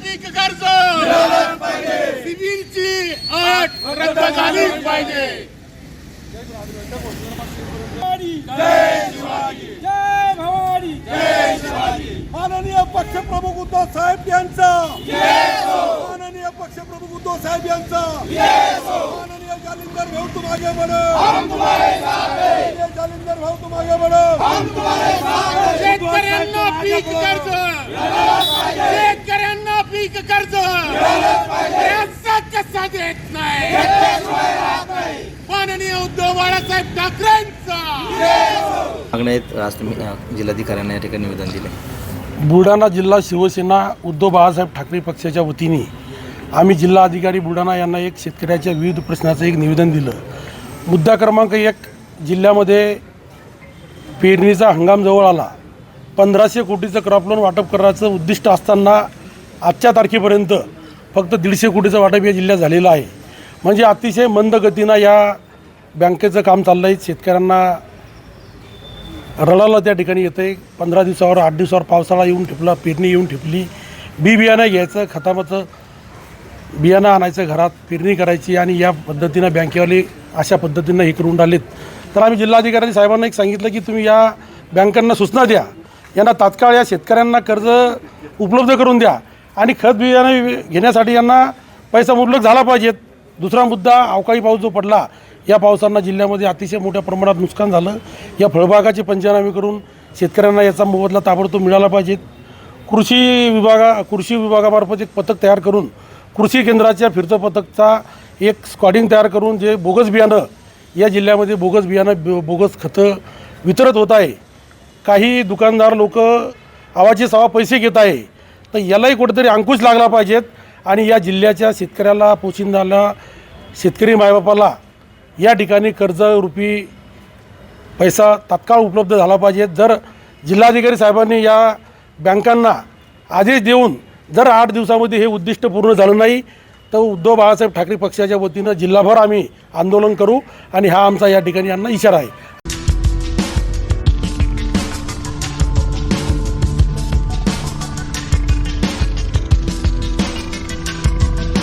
पीक कर्ज सिबिलची अट रद्द झालीच पाहिजे. माननीय पक्षप्रमुख उद्धव साहेब यांचा. माननीय पक्षप्रमुख उद्धव साहेब यांचा. माननीय जालिंदर भाऊ तुम्हाला म्हणून जालिंदर भाऊ तुम्हाला म्हणून शेतकऱ्यांना शेतकऱ्यांना पीक कर्ज. कसा देत नाही? माननीय उद्धव बाळासाहेब ठाकरेंचा. आज तुम्ही जिल्हाधिकाऱ्यांना या ठिकाणी निवेदन दिले. बुलढाणा जिल्हा शिवसेना उद्धव बाळासाहेब ठाकरे पक्षाच्या वतीने आम्ही जिल्हा अधिकारी बुलढाणा यांना एक शेतकऱ्याच्या विविध प्रश्नाचं एक निवेदन दिलं. मुद्दा क्रमांक एक जिल्ह्यामध्ये पेरणीचा हंगाम जवळ आला. पंधराशे कोटीचं क्रॉप लोन वाटप करण्याचं उद्दिष्ट असताना आजच्या तारखेपर्यंत फक्त दीडशे कोटीचं वाटप या जिल्ह्यात झालेलं आहे. म्हणजे अतिशय मंद गतीनं या बँकेचं काम चाललं आहे. शेतकऱ्यांना रडाला त्या ठिकाणी येतं आहे पंधरा दिवसावर आठ दिवसावर पावसाळा येऊन ठेपला पेरणी येऊन ठेपली. बी बियाणं घ्यायचं खतामाचं बियाणं आणायचं घरात पेरणी करायची आणि या पद्धतीनं बँकेवाले अशा पद्धतीनं हे करून राहिलेत. तर आम्ही जिल्हाधिकारी साहेबांना एक सांगितलं की तुम्ही या बँकांना सूचना द्या. यांना तात्काळ या शेतकऱ्यांना कर्ज उपलब्ध करून द्या. आणि खत बियाणं घेण्यासाठी यांना पैसा मुबलक झाला पाहिजेत दुसरा मुद्दा अवकाळी पाऊस जो पडला या पावसांना जिल्ह्यामध्ये अतिशय मोठ्या प्रमाणात नुकसान झालं. या फळबागाचे पंचनामे करून शेतकऱ्यांना याचा मोबदला ताबडतोब मिळाला पाहिजेत कृषी विभागा कृषी विभागामार्फत एक पथक तयार करून कृषी केंद्राच्या फिरतं पथकचा एक स्क्वॉडिंग तयार करून जे बोगस बियाणं या जिल्ह्यामध्ये बोगस बियाणं बोगस खतं वितरत होत आहे. काही दुकानदार लोक आवाचे सवा पैसे घेत आहे. तर यालाही कुठेतरी अंकुश लागला पाहिजेत. आणि या जिल्ह्याच्या शेतकऱ्याला पोशिंदाला शेतकरी मायबापाला या ठिकाणी कर्जरूपी पैसा तात्काळ उपलब्ध झाला पाहिजे. जर जिल्हाधिकारी साहेबांनी या बँकांना आदेश देऊन जर आठ दिवसामध्ये हे उद्दिष्ट पूर्ण झालं नाही तर उद्धव बाळासाहेब ठाकरे पक्षाच्या वतीनं जिल्हाभर आम्ही आंदोलन करू. आणि हा आमचा या ठिकाणी यांना इशारा आहे.